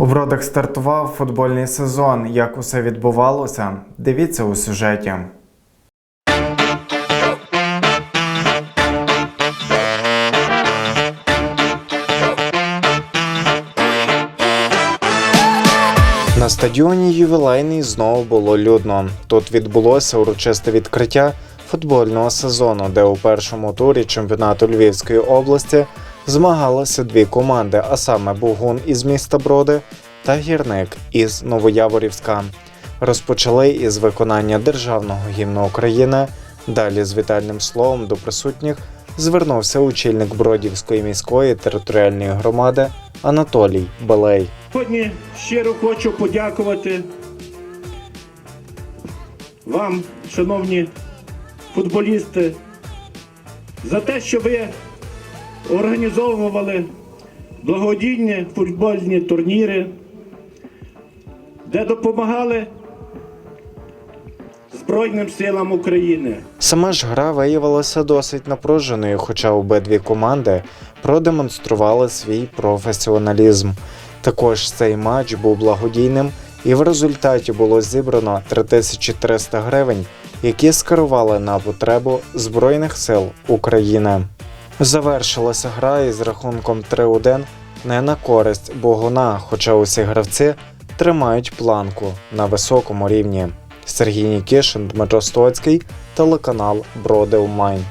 У Бродах стартував футбольний сезон. Як усе відбувалося? Дивіться у сюжеті. На стадіоні ювілейний знову було людно. Тут відбулося урочисте відкриття футбольного сезону, де у першому турі чемпіонату Львівської області змагалися дві команди, а саме Бугун із міста Броди та Гірник із Новояворівська. Розпочали із виконання державного гімну України. Далі з вітальним словом до присутніх звернувся очільник Бродівської міської територіальної громади Анатолій Балей. Сьогодні щиро хочу подякувати вам, шановні футболісти, за те, що ви організовували благодійні футбольні турніри, де допомагали Збройним силам України. Сама ж гра виявилася досить напруженою, хоча обидві команди продемонстрували свій професіоналізм. Також цей матч був благодійним, і в результаті було зібрано 3300 гривень, які скерували на потребу Збройних сил України. Завершилася гра із рахунком 3-1 не на користь Богуна, хоча усі гравці тримають планку на високому рівні. Сергій Нікішин, Дмитро Стоцький, телеканал Броди Онлайн.